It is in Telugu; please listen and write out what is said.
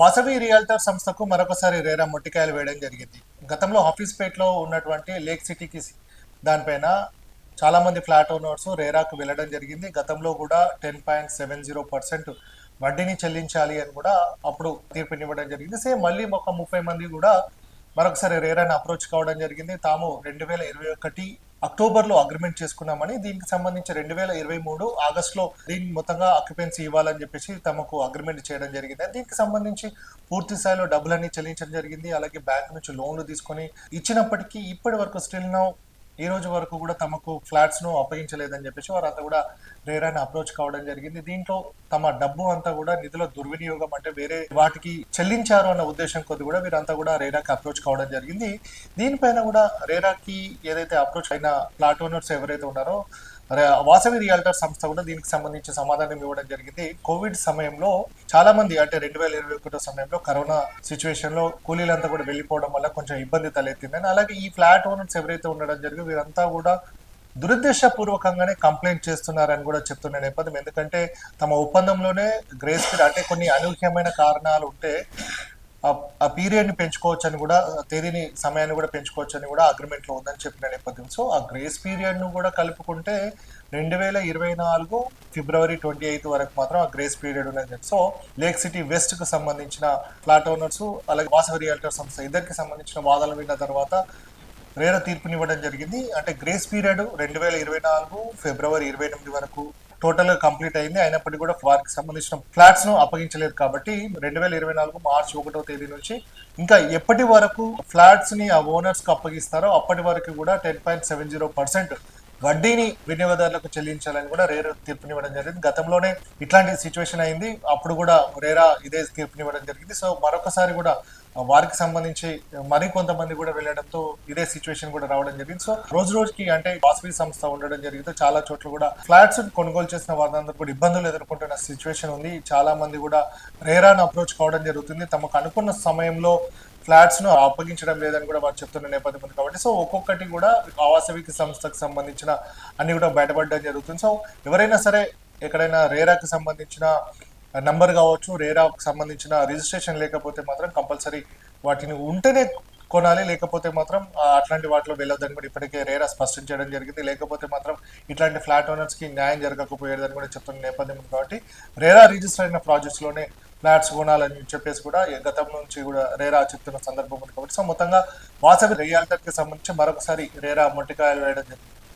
వాసవి రియల్టర్ సంస్థకు మరొకసారి రేరా మొట్టికాయలు వేయడం జరిగింది. గతంలో ఆఫీస్పేట్లో ఉన్నటువంటి లేక్ సిటీకి దానిపైన చాలామంది ఫ్లాట్ ఓనర్స్ రేరాకు వెళ్ళడం జరిగింది. గతంలో కూడా ten point seven zero percent వడ్డీని చెల్లించాలి అని కూడా అప్పుడు తీర్పునివ్వడం జరిగింది. సేమ్ మళ్ళీ ఒక ముప్పై మంది కూడా మరొకసారి రేరాని అప్రోచ్ కావడం జరిగింది. తాము రెండు వేల ఇరవై ఒకటి అక్టోబర్లో అగ్రిమెంట్ చేసుకున్నామని దీనికి సంబంధించి రెండు వేల ఇరవై మూడు ఆగస్టులో దీన్ని మొత్తంగా అక్యుపెన్సీ ఇవ్వాలని చెప్పేసి తమకు అగ్రిమెంట్ చేయడం జరిగింది. దీనికి సంబంధించి పూర్తి స్థాయిలో డబ్బులన్నీ చెల్లించడం జరిగింది. అలాగే బ్యాంక్ నుంచి లోన్లు తీసుకొని ఇచ్చినప్పటికీ ఇప్పటి వరకు స్టిల్ నౌ ఈ రోజు వరకు కూడా తమకు ఫ్లాట్స్ను అప్పగించలేదని చెప్పేసి వారంతా కూడా రేరాని అప్రోచ్ కావడం జరిగింది. దీంట్లో తమ డబ్బు అంతా కూడా నిధుల దుర్వినియోగం అంటే వేరే వాటికి చెల్లించారు అన్న ఉద్దేశం కొద్ది కూడా వీరంతా కూడా రేరాకి అప్రోచ్ కావడం జరిగింది. దీనిపైన కూడా రేరాకి ఏదైతే అప్రోచ్ అయిన ఫ్లాట్ ఓనర్స్ ఎవరైతే ఉన్నారో వాసవి రియాల్టర్ సంస్థ కూడా దీనికి సంబంధించి సమాధానం ఇవ్వడం జరిగింది. కోవిడ్ సమయంలో చాలా మంది అంటే రెండు వేల ఇరవై ఒకటో సమయంలో కరోనా సిచ్యువేషన్లో కూలీలంతా కూడా వెళ్ళిపోవడం వల్ల కొంచెం ఇబ్బంది తలెత్తిందని అలాగే ఈ ఫ్లాట్ ఓనర్స్ ఎవరైతే ఉండడం జరిగింది వీరంతా కూడా దురుద్దేశపూర్వకంగానే కంప్లైంట్ చేస్తున్నారని కూడా చెప్తున్న నేపథ్యం. ఎందుకంటే తమ ఒప్పందంలోనే గ్రేస్ అంటే కొన్ని అనూహ్యమైన కారణాలు ఉంటే ఆ- పీరియడ్ని పీరియడ్ని పెంచుకోవచ్చు అని కూడా తేదీని సమయాన్ని కూడా పెంచుకోవచ్చు అని కూడా అగ్రిమెంట్లో ఉందని చెప్పిన నేపథ్యం సో ఆ గ్రేస్ పీరియడ్ను కూడా కలుపుకుంటే రెండు వేల ఇరవై నాలుగు ఫిబ్రవరి ట్వంటీ ఎయిత్ వరకు మాత్రం ఆ గ్రేస్ పీరియడ్ ఉన్నది సో లేక్ సిటీ వెస్ట్కు సంబంధించిన ఫ్లాట్ ఓనర్స్ అలాగే వాసవి రియల్టర్ సంస్థ ఇద్దరికి సంబంధించిన వాదనలు విన్న తర్వాత రేర తీర్పునివ్వడం జరిగింది. అంటే గ్రేస్ పీరియడ్ రెండు వేల ఇరవై నాలుగు ఫిబ్రవరి ఇరవై ఎనిమిది వరకు టోటల్గా కంప్లీట్ అయింది. అయినప్పటికీ కూడా వారికి సంబంధించిన ఫ్లాట్స్ను అప్పగించలేదు కాబట్టి రెండు వేల ఇరవై నాలుగు మార్చి ఒకటో తేదీ నుంచి ఇంకా ఎప్పటి వరకు ఫ్లాట్స్ని ఆ ఓనర్స్కు అప్పగిస్తారో అప్పటి వరకు కూడా ten point seven zero percent వడ్డీని వినియోగదారులకు చెల్లించాలని కూడా రేరా తీర్పునివ్వడం జరిగింది. గతంలోనే ఇట్లాంటి సిచ్యువేషన్ అయింది. అప్పుడు కూడా రేరా ఇదే తీర్పునివ్వడం జరిగింది. సో మరొకసారి కూడా వారికి సంబంధించి మరి కొంతమంది కూడా వెళ్ళడంతో ఇదే సిచ్యువేషన్ కూడా రావడం జరిగింది. సో రోజు రోజుకి అంటే వాసవి సంస్థ ఉండడం జరిగింది. చాలా చోట్ల కూడా ఫ్లాట్స్ కొనుగోలు చేసిన వారందరూ కూడా ఇబ్బందులు ఎదుర్కొంటున్న సిచ్యువేషన్ ఉంది. చాలా మంది కూడా రేరాను అప్రోచ్ కావడం జరుగుతుంది. తమకు అనుకున్న సమయంలో ఫ్లాట్స్ను అప్పగించడం లేదని కూడా వారు చెప్తున్న నేపథ్యం ఉంది కాబట్టి. సో ఒక్కొక్కటి కూడా ఆవాసవిక సంస్థకు సంబంధించిన అన్ని కూడా బయటపడడం జరుగుతుంది. సో ఎవరైనా సరే ఎక్కడైనా రేరాకి సంబంధించిన నంబర్ కావచ్చు రేరాకు సంబంధించిన రిజిస్ట్రేషన్ లేకపోతే మాత్రం కంపల్సరీ వాటిని ఉంటేనే కొనాలి లేకపోతే మాత్రం అట్లాంటి వాటిలో వెళ్ళొద్దని కూడా ఇప్పటికే రేరా స్పష్టం చేయడం జరిగింది. లేకపోతే మాత్రం ఇట్లాంటి ఫ్లాట్ ఓనర్స్కి న్యాయం జరగకపోయేదని కూడా చెప్తున్న నేపథ్యం ఉంది కాబట్టి రేరా రిజిస్టర్ అయిన ప్రాజెక్ట్స్లోనే ఫ్లాట్స్ కొనాలని చెప్పేసి కూడా గతం నుంచి కూడా రేరా చెప్తున్న సందర్భం ఉంది కాబట్టి. సో మొత్తంగా వాసవి రియాల్టర్కి సంబంధించి మరొకసారి రేరా మొట్టికాయలు వేయడం జరిగింది.